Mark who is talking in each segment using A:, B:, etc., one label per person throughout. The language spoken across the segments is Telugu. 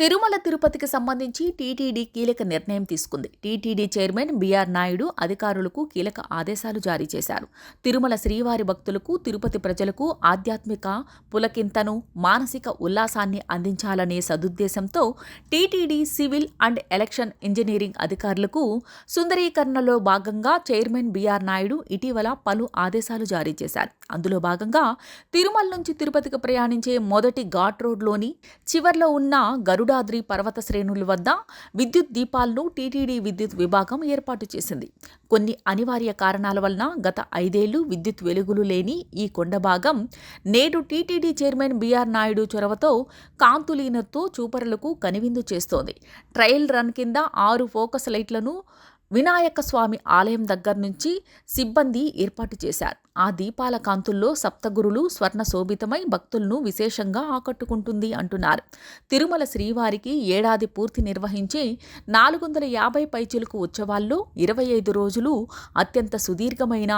A: తిరుమల తిరుపతికి సంబంధించి టీటీడీ కీలక నిర్ణయం తీసుకుంది. టీటీడీ చైర్మన్ బీఆర్ నాయుడు అధికారులకు కీలక ఆదేశాలు జారీ చేశారు. తిరుమల శ్రీవారి భక్తులకు తిరుపతి ప్రజలకు ఆధ్యాత్మిక పులకింతను మానసిక ఉల్లాసాన్ని అందించాలనే సదుద్దేశంతో TTD civil and election engineering అధికారులకు సుందరీకరణలో భాగంగా చైర్మన్ బీఆర్ నాయుడు ఇటీవల పలు ఆదేశాలు జారీ చేశారు. అందులో భాగంగా తిరుమల నుంచి తిరుపతికి ప్రయాణించే మొదటి ఘాట్ రోడ్లోని చివర్లో ఉన్న గరుడాద్రి పర్వత శ్రేణుల వద్ద విద్యుత్ దీపాలను టీటీడీ విద్యుత్ విభాగం ఏర్పాటు చేసింది. కొన్ని అనివార్య కారణాల వలన గత ఐదేళ్ళు విద్యుత్ వెలుగులు లేని ఈ కొండ భాగం నేడు టీటీడీ చైర్మన్ బీఆర్ నాయుడు చొరవతో కాంతులీనతో చూపరులకు కనివిందు చేస్తోంది. ట్రయల్ రన్ కింద ఆరు ఫోకస్ లైట్లను వినాయక స్వామి ఆలయం దగ్గర నుంచి సిబ్బంది ఏర్పాటు చేశారు. ఆ దీపాల కాంతుల్లో సప్తగురులు స్వర్ణ శోభితమై భక్తులను విశేషంగా ఆకట్టుకుంటుంది అంటున్నారు. తిరుమల శ్రీవారికి ఏడాది పూర్తి నిర్వహించే నాలుగు వందల యాభై పైచిలుకు ఉత్సవాల్లో ఇరవై ఐదు రోజులు అత్యంత సుదీర్ఘమైన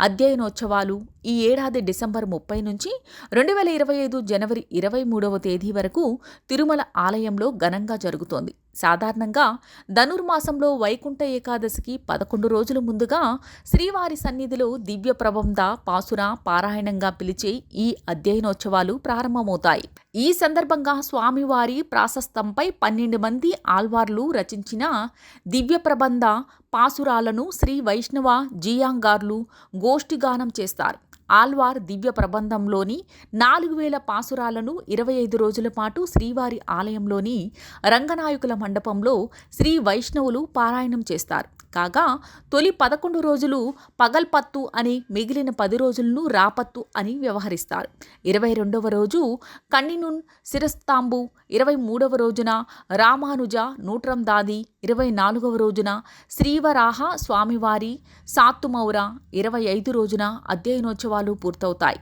A: అధ్యయనోత్సవాలు. ఈ ఏడాది డిసెంబర్ ముప్పై నుంచి రెండు వేల ఇరవై ఐదు జనవరి ఇరవై మూడవ తేదీ వరకు తిరుమల ఆలయంలో ఘనంగా జరుగుతోంది. సాధారణంగా ధనుర్మాసంలో వైకుంఠ ఏకాదశికి పదకొండు రోజుల ముందుగా శ్రీవారి సన్నిధిలో దివ్య ప్రబంధ పాసుర పారాయణంగా పిలిచే ఈ అధ్యయనోత్సవాలు ప్రారంభమవుతాయి. ఈ సందర్భంగా స్వామివారి ప్రాశస్తంపై పన్నెండు మంది ఆల్వార్లు రచించిన దివ్య ప్రబంధ పాసురాలను శ్రీ వైష్ణవ జియాంగార్లు గోష్ఠిగానం చేస్తారు. ఆల్వార్ దివ్య ప్రబంధంలోని నాలుగు వేల పాసురాలను ఇరవై ఐదు రోజుల పాటు శ్రీవారి ఆలయంలోని రంగనాయకుల మండపంలో శ్రీ వైష్ణవులు పారాయణం చేస్తారు. కాగా తొలి పదకొండు రోజులు పగల్పత్తు అని మిగిలిన పది రోజులను రాపత్తు అని వ్యవహరిస్తారు. ఇరవై రెండవ రోజు కన్నినున్ శిరస్తాంబు ఇరవై మూడవ రోజున రామానుజ నూట్రం దాది ఇరవై నాలుగవ రోజున శ్రీవరాహ స్వామివారి సాత్తుమౌర ఇరవై ఐదు రోజున అధ్యయనోత్సవాలు పూర్తవుతాయి.